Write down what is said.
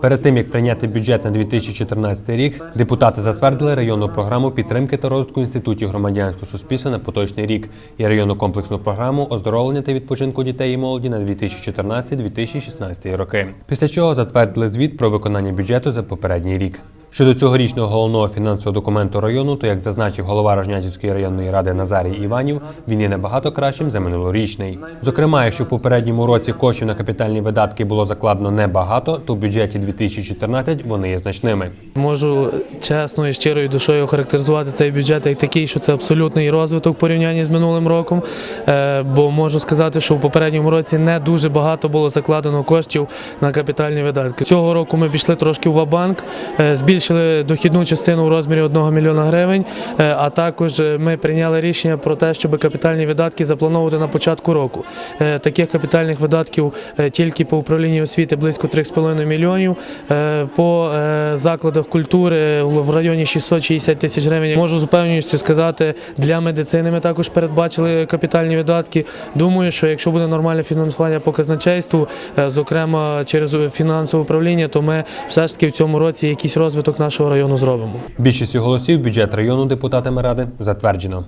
Перед тим як прийняти бюджет на 2014 рік, депутати затвердили районну програму підтримки та розвитку інститутів громадянського суспільства на поточний рік і районну комплексну програму оздоровлення та відпочинку дітей і молоді на 2014-2016 роки. Після чого затвердили звіт про виконання бюджету за попередній рік. Щодо цьогорічного головного фінансового документу району, то як зазначив голова Рожнятівської районної ради Назарій Іванів, він є набагато кращим за минулорічний. Зокрема, якщо в попередньому році коштів на капітальні видатки було закладено небагато, то в бюджеті 2014 вони є значними. Можу чесно і щирою душою охарактеризувати цей бюджет як такий, що це абсолютний розвиток в порівнянні з минулим роком. Е, Бо можу сказати, що в попередньому році не дуже багато було закладено коштів на капітальні видатки. Цього року ми пішли трошки в вабанк, е, збільшили дохідну частину в розмірі 1 мільйона гривень. е, А також е, ми прийняли рішення про те, щоб капітальні видатки заплановувати на початку року. Е, Таких капітальних видатків тільки по управлінні освіти близько 3,5 мільйонів. По закладах культури в районі 660 тисяч гривень. Можу з упевненістю сказати, для медицини ми також передбачили капітальні видатки. Думаю, що якщо буде нормальне фінансування по казначейству, зокрема через фінансове управління, то ми все ж таки в цьому році якийсь розвиток нашого району зробимо. Більшістю голосів бюджет району депутатами ради затверджено.